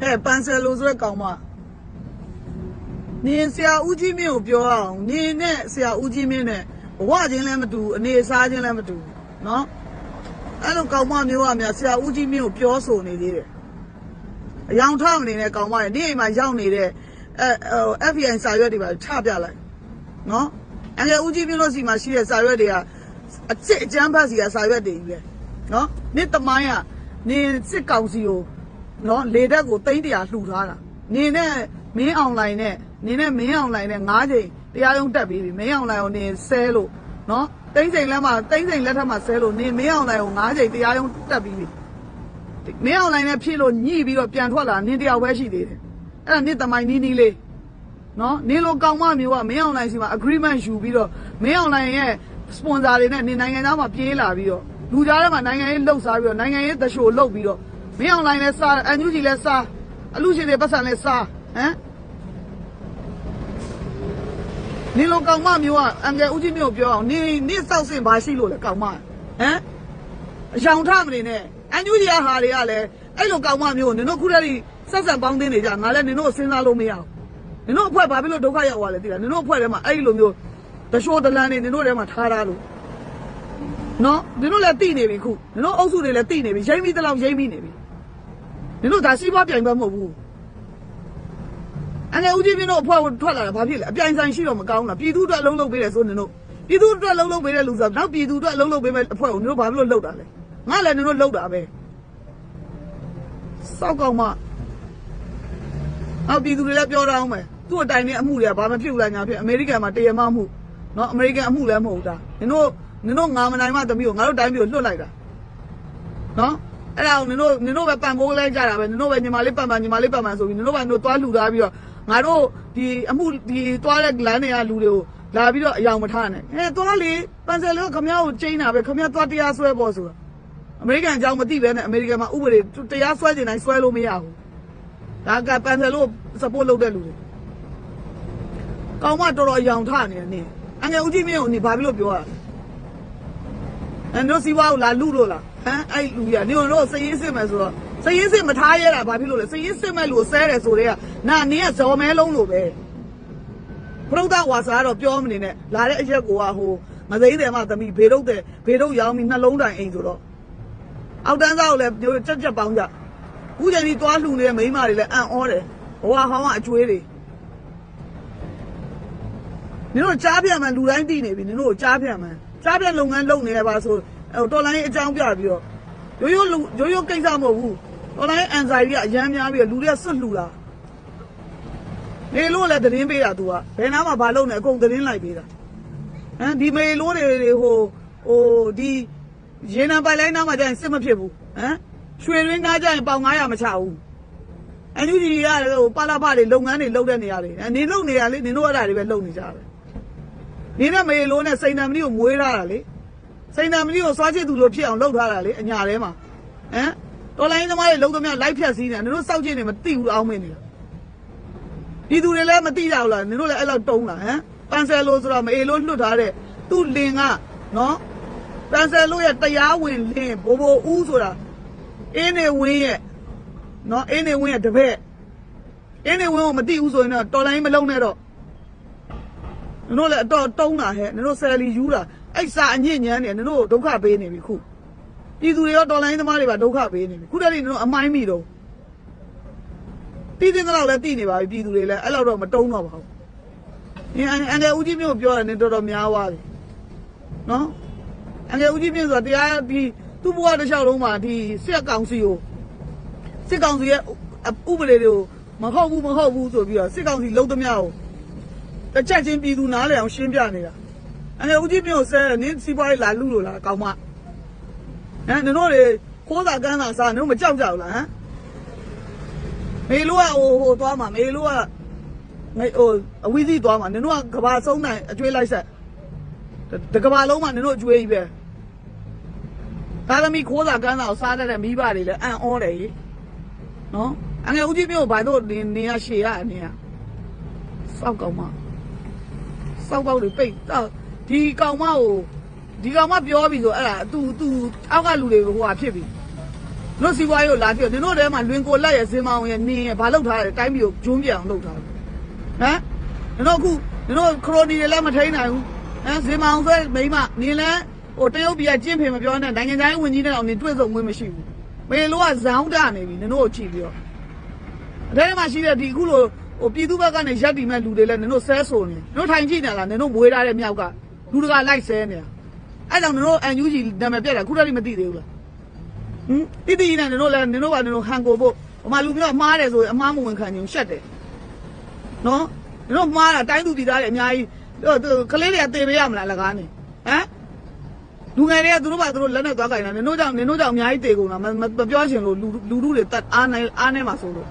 ဟဲ့ပန်ဆယ်လိုဆိုတဲ့ကောင်မနင်ဆရာဦးကြီးမင်းကိုပြောအောင်နင်နဲ့ဆရာဦးကြီးမင်းနဲ့ဘဝချင်းလည်းမတူအနေအစားချင်းလည်းမတူနော်အဲ့လိုကောင်မမျိုးကများဆရာဦးကြီးမင်းကိုပြောဆိုနေသေးတယ်အယောင်ထမနေတဲ့ကောင်မတွေနေ့အိမ်မှာရောက်နေတဲ့အဲဟို FBI စာရွက်တွေပါချပြလိုက်နော်အငယ်ဦးကြီးမင်းတို့စီမှာရှိတဲ့စာရွက်တွေကအစ်စ်အကျန်းဖတ်စီကစာရွက်တွေကြီးပဲနော်နေ့တမိုင်းကနေစစ်ကောင်စီကို နော်လေတက်ကိုတိမ့်တရာလှူထားတာနေနဲ့မင်းအွန်လိုင်းနဲ့နေနဲ့မင်းအွန်လိုင်းနဲ့၅ချိန်တရားရုံးတက်ပြီးပြီမင်းအွန်လိုင်းကိုနေဆဲလို့နော်တိမ့်ချိန်လက်မှာတိမ့်ချိန်လက်ထက်မှာဆဲလို့နေမင်းအွန်လိုင်းကို၅ချိန်တရားရုံးတက်ပြီးပြီမင်းအွန်လိုင်းနဲ့ဖြည့်လို့ညှိပြီးတော့ပြန်ထွက်လာနင်းတယောက်ပဲရှိသေးတယ်အဲ့ဒါနင်းတမိုင်းနီးနီးလေးနော်နင်းလိုကောင်မမျိုးကမင်းအွန်လိုင်းစီမှာ agreement ယူပြီးတော့မင်းအွန်လိုင်းရဲ့ sponsor တွေနဲ့နေနိုင်ငံသားမှာပြေးလာပြီးတော့လူကြားထဲမှာနိုင်ငံရေးလှုပ်ရှားပြီးတော့နိုင်ငံရေးသရှိုလ်လှုပ်ပြီးတော့ မင်းအွန်လိုင်းလဲစားအန်ယူဂျီလဲစားအလူရှင်တွေပတ်စံလဲစားဟမ်နေလိုကောင်မမျိုးကအန်ကယ်ဦးကြီးမျိုးကိုပြောအောင်နေနေစောက်စင်ဘာရှိလို့လဲကောင်မဟမ်အယောင်ထမနေနဲ့အန်ယူဂျီကဟာတွေကလည်းအဲ့လိုကောင်မမျိုးကိုနင်တို့ခုတည်းကဆက်ဆက်ပေါင်းတင်းနေကြငါလည်းနင်တို့ကိုစဉ်းစားလို့မရဘူးနင်တို့အဖွဲ့ဘာဖြစ်လို့ဒုက္ခရောက်သွားလဲသိလားနင်တို့အဖွဲ့ထဲမှာအဲ့လိုမျိုးတရှိုးတလန်းနေနင်တို့ထဲမှာထားတာလို့နော်နင်တို့လည်းတိနေပြီခုနင်တို့အုပ်စုတွေလည်းတိနေပြီရိမ့်ပြီးတလောက်ရိမ့်ပြီးနေပြီ နင်တို့ဒါစီးပွားပြိုင်ပွဲမဟုတ်ဘူးအနေဦးကြီးပြင်းတို့အဖွဲ့ဝင်ထွက်လာတာဘာဖြစ်လဲအပြိုင်ဆိုင်ရှိတော့မကောင်းလားပြည်သူအတွက်အလုံးလုံးပေးတယ်ဆိုနင်တို့ပြည်သူအတွက်အလုံးလုံးပေးတဲ့လူဆိုတော့နောက်ပြည်သူအတွက်အလုံးလုံးပေးမဲ့အဖွဲ့ကိုနင်တို့ဘာဖြစ်လို့လုပ်တာလဲငါလည်းနင်တို့လုပ်တာပဲစောက်ကောင်မနောက်ပြည်သူတွေလည်းပြောတာအောင်မယ်သူ့အတိုင်နဲ့အမှုတွေကဘာမှဖြစ်ဘူးလားညာဖြစ်အမေရိကန်မှာတရားမမှုနော်အမေရိကန်အမှုလည်းမဟုတ်တာနင်တို့နင်တို့ငါမနိုင်မှသမီးကိုငါတို့တိုင်းပြည်ကိုလွတ်လိုက်တာနော် အဲ့ဒါကိုနင်တို့နင်တို့ပဲပံပိုးလဲကြတာပဲနင်တို့ပဲညီမလေးပံပံညီမလေးပံပံဆိုပြီးနင်တို့ပဲနင်တို့သွားလှူထားပြီးတော့ငါတို့ဒီအမှုဒီသွားတဲ့လမ်းတွေကလူတွေကိုလာပြီးတော့အယောင်မထားနဲ့အဲသွားလေပန်ဆယ်လေးကခမ ्या ကိုချိန်တာပဲခမ ्या သွားတရားဆွဲပေါ်ဆိုတာအမေရိကန်အကြောင်းမသိပဲနဲ့အမေရိကန်မှာဥပဒေတရားဆွဲနေတိုင်းဆွဲလို့မရဘူးဒါကပန်ဆယ်လို့ support လုပ်တဲ့လူတွေကောင်းမတော်တော်အယောင်ထနေတယ်နင်အငယ်ဦးကြီးမင်းကိုနင်ဘာဖြစ်လို့ပြောရလဲအဲ့တို့စီဝါကိုလာလူလို့လားဟ မ်အဲ့လူရနေတို့စည်ရင်းစစ်မယ်ဆိုတော့စည်ရင်းစစ်မထားရတာဘာဖြစ်လို့လဲစည်ရင်းစစ်မဲ့လူကိုဆဲတယ်ဆိုတော့နာနင်းကဇော်မဲလုံးလို့ပဲပရုဒ္ဒဝါစာကတော့ပြောမနေနဲ့လာတဲ့အရက်ကိုကဟိုမသိတယ်မှသမီးဘေတုတ်တယ်ဘေတုတ်ရောင်းပြီးနှလုံးတိုင်အိမ်ဆိုတော့အောက်တန်းစားကိုလည်းပြောကြက်ကြက်ပေါင်းကြခုချိန်ကြီးသွားလှူနေတဲ့မိန်းမတွေလည်းအံ့ဩတယ်ဘဝဟောင်းကအကျွေးတွေနင်တို့ကြားပြမှန်လူတိုင်းသိနေပြီနင်တို့ကြားပြမှန်ကြားပြလုပ်ငန်းလုပ်နေရပါဆို ဟိုတော်လိုင်းအကြောင်းပြပြီးတော့ရိုးရိုးလူရိုးရိုးကိစ္စမဟုတ်ဘူးတော်လိုင်းအန်ဆိုင်ကြီးကအရမ်းများပြီးတော့လူတွေကစွတ်လှူတာမေလို့လည်းသတင်းပေးတာ तू ကဘယ်နားမှာဘာလုပ်နေအကုန်သတင်းလိုက်ပေးတာဟမ်ဒီမေလို့တွေတွေဟိုဟိုဒီရေနံပိုင်လိုင်းနားမှာကျရင်စစ်မဖြစ်ဘူးဟမ်ရွှေရင်းကားကျရင်ပေါင်900မချဘူးအန်ယူဂျီကလည်းဟိုပါလာပါတွေလုပ်ငန်းတွေလုပ်တဲ့နေရာတွေအနေလုပ်နေရလေနင်တို့အဲ့ဒါတွေပဲလုပ်နေကြတယ်နင်နဲ့မေလို့နဲ့စိန်တံမဏိကိုမွေးထားတာလေ စိန်တံမဏိကိုစွာချစ်သူလိုဖြစ်အောင်လုပ်ထားတာလေအညာထဲမှာဟမ်တော်လိုင်းသမားတွေလုံးသမျှလိုက်ဖြတ်စည်းနေတာနင်တို့စောက်ချင်နေမသိဘူးအောင်းမင်းနေတာပြည်သူတွေလည်းမသိကြဘူးလားနင်တို့လည်းအဲ့လောက်တုံးလားဟမ်ပန်ဆယ်လိုဆိုတော့မအေလို့လွတ်ထားတဲ့သူ့လင်ကနော်ပန်ဆယ်လိုရဲ့တရားဝင်လင်ဘိုးဘိုဦးဆိုတာအင်းနေဝင်းရဲ့နော်အင်းနေဝင်းရဲ့တပည့်အင်းနေဝင်းကိုမသိဘူးဆိုရင်တော့တော်လိုင်းမလုံးနဲ့တော့နင်တို့လည်းအတော်တုံးတာဟဲ့နင်တို့ဆယ်လီယူတာ အဲ့စာအညစ်ညမ်းနေနင်တို့ဒုက္ခပေးနေပြီခုပြည်သူတွေရောတော်လိုင်းသမားတွေပါဒုက္ခပေးနေပြီခုတည်းကနင်တို့အမိုင်းမိတော့ပြည်သူတွေတော့လည်းတည်နေပါပြီပြည်သူတွေလည်းအဲ့လောက်တော့မတုံးတော့ပါဘူးအင်းအန်ကယ်ဦးကြီးမျိုးပြောတယ်နင်တော်တော်များသွားပြီနော်အန်ကယ်ဦးကြီးမျိုးဆိုတာတရားဒီသူ့ဘဝတစ်လျှောက်လုံးမှာဒီစစ်ကောင်စီကိုစစ်ကောင်စီရဲ့ဥပဒေတွေကိုမဟုတ်ဘူးမဟုတ်ဘူးဆိုပြီးတော့စစ်ကောင်စီလုံးသမျှကိုတစ်ချက်ချင်းပြည်သူနားလည်အောင်ရှင်းပြနေတာ အဲ့ဒါဦးကြီးမျိုးဆဲနင်းစီးပွားရေးလာလူလို့လားကောင်းမဟမ်နင်တို့တွေခိုးတာကန်းတာစားနင်တို့မကြောက်ကြဘူးလားဟမ်မေလိုကဟိုဟိုသွားမှာမေလိုကမေဟိုအဝီးစီးသွားမှာနင်တို့ကကဘာဆုံးနိုင်အကျွေးလိုက်ဆက်တကဘာလုံးမှာနင်တို့အကျွေးကြီးပဲဒါသမီးခိုးတာကန်းတာကိုစားတတ်တဲ့မိဘတွေလည်းအံ့ဩတယ်ကြီးနော်အငယ်ဦးကြီးမျိုးဘာလို့နေနေရရှေရအနေရစောက်ကောင်းမစောက်ပေါက်တွေပိတ်တော့ ဒီကောင်မကိုဒီကောင်မပြောပြီဆိုအဲ့ဒါ तू तू အောက်ကလူတွေဟိုဟာဖြစ်ပြီတို့စီပွားရေးကိုလာကြည့်နင်တို့ထဲမှာလွင်ကိုလက်ရဲ့ဇင်မောင်ရဲ့နင်းရဲ့ဘာလုပ်ထားလဲတိုင်းပြည်ကိုဂျုံးပြအောင်လုပ်ထားတယ်ဟမ်နင်တို့အခုနင်တို့ခရိုနီတွေလည်းမထိန်နိုင်ဘူးဟမ်ဇင်မောင်ဆိုမိမနင်လည်းဟိုတရုတ်ပြည်ကကျင့်ဖေမပြောနဲ့နိုင်ငံသားရေးဝန်ကြီးနဲ့တော့နင်တွေ့ဆုံခွင့်မရှိဘူးမေလိုကဇောင်းတနေပြီနင်တို့ကိုကြည့်ပြီးတော့အထဲမှာရှိတဲ့ဒီအခုလိုဟိုပြည်သူဘက်ကနေရက်တီမဲ့လူတွေလည်းနင်တို့ဆဲဆိုနေနင်တို့ထိုင်ကြည့်နေလားနင်တို့မွေးထားတဲ့မြောက်က လူတကာလိုက်ဆဲနေတာအဲ့ကြောင့်နင်တို့အန်ယူဂျီနာမည်ပြက်တာခုတည်းမသိသေးဘူးလားဟင်တိတိနဲ့နင်တို့လည်းနင်တို့ကနင်တို့ဟန်ကိုဖို့ဟိုမှာလူမျိုးကမှားတယ်ဆိုရင်အမှားမဝင်ခံချင်ရှက်တယ်နော်နင်တို့မှားတာတိုင်းသူတည်သားတယ်အများကြီးတို့ကလေးတွေကတေပေးရမလားလကားနေဟမ်လူငယ်တွေကသူတို့ဘာသူတို့လက်နဲ့သွားကြတာနင်တို့ကြောင့်နင်တို့ကြောင့်အများကြီးတေကုန်တာမမပြောချင်လို့လူလူလူတွေတတ်အားနိုင်အားနေမှာဆိုလို့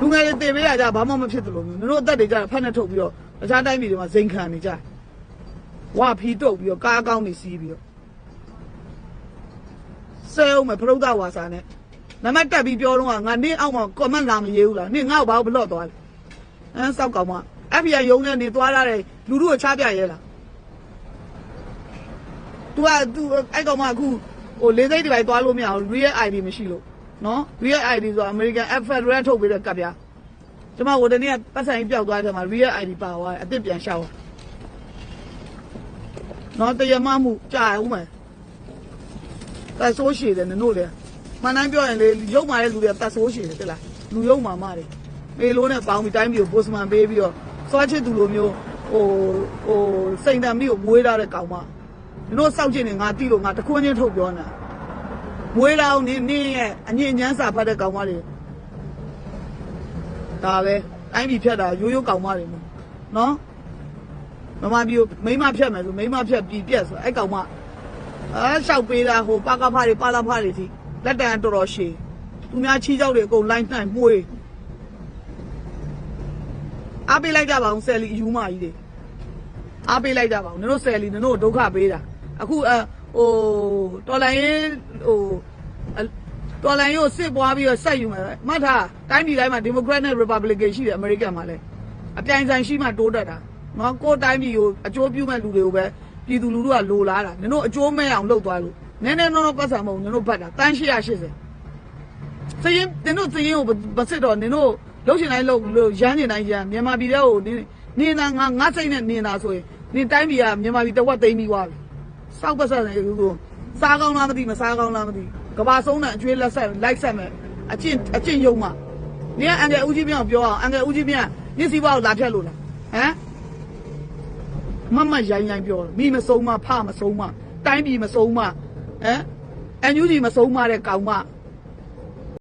လူငယ်တွေတေပေးရကြဘာမှမဖြစ်တယ်လို့မျိုးနင်တို့အသက်တွေကြဖတ်နဲ့ထုတ်ပြီးတော့တခြားတိုင်းပြည်တွေမှာဇိမ်ခံနေကြ ဝါဖီတုတ်ပြီးတော့ကားကောင်းနေစီးပြီးတော့ဆဲအောင်မယ်ဖရုဒ္ဒဝါစာနဲ့နမတက်ပြီးပြောတော့ငါနင်းအောက်မှာကွန်မန့်လာမရေးဘူးလားနင်းငါ့ကိုဘာလို့ဘလော့သွားလဲအန်းစောက်ကောင်မ FBI ရုံးနဲ့နေသွားရတယ်လူတို့ကိုချပြရဲလား तू က तू အဲ့ကောင်မအခုဟိုလေးစိတ်တွေပဲသွားလို့မရဘူး real ID မရှိလို့နော် real ID ဆိုတော့ American Federal ထုတ်ပေးတဲ့ကပ်ပြားကျမဟိုတနေ့ကပတ်ဆိုင်ပျောက်သွားတယ်မှာ real ID ပါသွားတယ်အစ်စ်ပြန်ရှောက် နော်တရားမမှုကြာဦးမယ်တက်ဆိုးရှည်တယ်နင်တို့လေမှန်တိုင်းပြောရင်လေရုပ်မာတဲ့လူတွေကတက်ဆိုးရှည်တယ်တဲ့လားလူရုပ်မာမတယ်မေလိုနဲ့ပေါင်းပြီးတိုင်းပြည်ကိုပို့စမန်ပေးပြီးတော့စွာချစ်သူလိုမျိုးဟိုဟိုစိန်တံမီကိုမွေးထားတဲ့ကောင်မနင်တို့စောက်ချင်နေငါတိလို့ငါတခွန်းချင်းထုတ်ပြောနေတာမွေးလာအောင်နင်းနင်းရဲ့အငြင်းညမ်းစာဖတ်တဲ့ကောင်မတွေဒါပဲတိုင်းပြည်ဖြတ်တာရိုးရိုးကောင်မတွေနော် မမမျိုးမိမဖြတ်မယ်ဆိုမိမဖြတ်ပြည်ပြက်ဆိုအဲ့ကောင်မအဲလျှောက်ပေးတာဟိုပါကဖားတွေပါလာဖားတွေထိလက်တံတော်တော်ရှည်သူများချီးကြောက်တွေအကုန်လိုက်နှိုင်မှုေးအားပေးလိုက်ကြပါအောင်ဆယ်လီအယူမကြီးတွေအားပေးလိုက်ကြပါအောင်နင်တို့ဆယ်လီနင်တို့ဒုက္ခပေးတာအခုအဟိုတော်လိုင်းရင်ဟိုတော်လိုင်းကိုစစ်ပွားပြီးတော့ဆက်ယူမယ်မှတ်ထားတိုင်းပြည်တိုင်းမှာ Democrat နဲ့ Republican ရှိတယ်အမေရိကန်မှာလည်းအပြိုင်ဆိုင်ရှိမှတိုးတက်တာ နော်ကိုယ်တိုင်းပြည်ကိုအကျိုးပြုမဲ့လူတွေကိုပဲပြည်သူလူထုကလိုလားတာနင်တို့အကျိုးမဲ့အောင်လုပ်သွားလို့နည်းနည်းတော့တော့ပတ်စံမဟုတ်နင်တို့ဘတ်တာတန်း880စရင်နင်တို့စရင်ကိုမစစ်တော့နင်တို့လှုပ်ရှင်တိုင်းလှုပ်လို့ရမ်းနေတိုင်းရမ်းမြန်မာပြည်တဲ့ကိုနင်နေတာငါငါစိတ်နဲ့နေတာဆိုရင်နင်တိုင်းပြည်ကမြန်မာပြည်တဝက်သိမ်းပြီးသွားပြီစောက်ပတ်စံနေကူကိုစားကောင်းလားမသိမစားကောင်းလားမသိကဘာဆုံးတဲ့အကျွေးလက်ဆက်လိုက်ဆက်မယ်အကျင့်အကျင့်ယုံမှနင်ကအန်ကယ်ဦးကြီးပြောင်းပြောအောင်အန်ကယ်ဦးကြီးပြောင်းညစီဘွားကိုလာဖြတ်လို့လားဟမ် မမရိုင်းရိုင်းပြောတယ်မိမဆုံးမဖမဆုံးမတိုင်းပြည်မဆုံးမဟမ်အန်ယူဂျီမဆုံးမတဲ့ကောင်မ